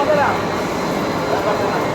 Tama ka lang. Tama ka lang.